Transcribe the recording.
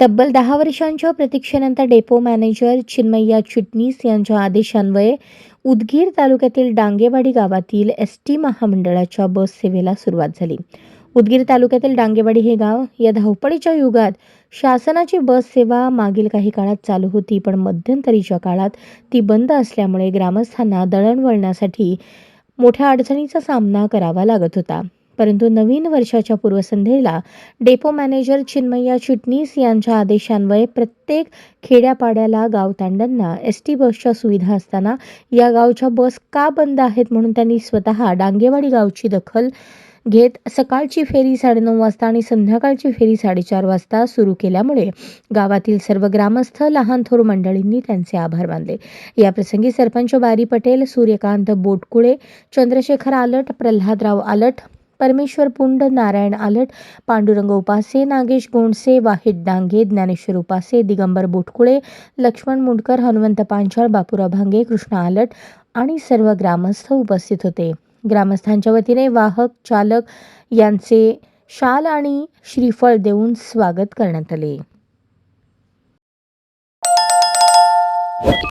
तब्बल दहा वर्षांच्या प्रतीक्षेनंतर डेपो मॅनेजर चिन्मय्या चिटणीस यांच्या आदेशान्वये उदगीर तालुक्यातील डांगेवाडी गावातील एस टी महामंडळाच्या बस सेवेला सुरुवात झाली. उदगीर तालुक्यातील डांगेवाडी हे गाव या धावपळीच्या युगात शासनाची बस सेवा मागील काही काळात चालू होती पण मध्यंतरीच्या काळात ती बंद असल्यामुळे ग्रामस्थांना दळणवळणासाठी मोठ्या अडचणीचा सामना करावा लागत होता. परंतु नवीन वर्षाच्या पूर्वसंध्येला डेपो मॅनेजर चिन्मय्या चिटणीस यांच्या आदेशान्वये प्रत्येक खेड्यापाड्याला गावतांड्यांना एस टी बसच्या सुविधा असताना या गावच्या बस का बंद आहेत म्हणून त्यांनी स्वतः डांगेवाडी गावची दखल घेत सकाळची फेरी साडेनऊ वाजता आणि संध्याकाळची फेरी साडेचार वाजता सुरू केल्यामुळे गावातील सर्व ग्रामस्थ लहान थोर मंडळींनी त्यांचे आभार मानले. याप्रसंगी सरपंच बारी पटेल सूर्यकांत बोटकुळे चंद्रशेखर आलट प्रल्हादराव आलट परमेश्वर पुंड नारायण आलट पांडुरंग उपासे नागेश गोंडसे वाहिद डांगे ज्ञानेश्वर उपासे दिगंबर बोटकुळे लक्ष्मण मुंडकर हनुमंत पांचाळ बापूराव भांगे कृष्ण आलट आणि सर्व ग्रामस्थ उपस्थित होते. ग्रामस्थांच्या वतीने वाहक चालक यांचे शाल आणि श्रीफळ देऊन स्वागत करण्यात आले.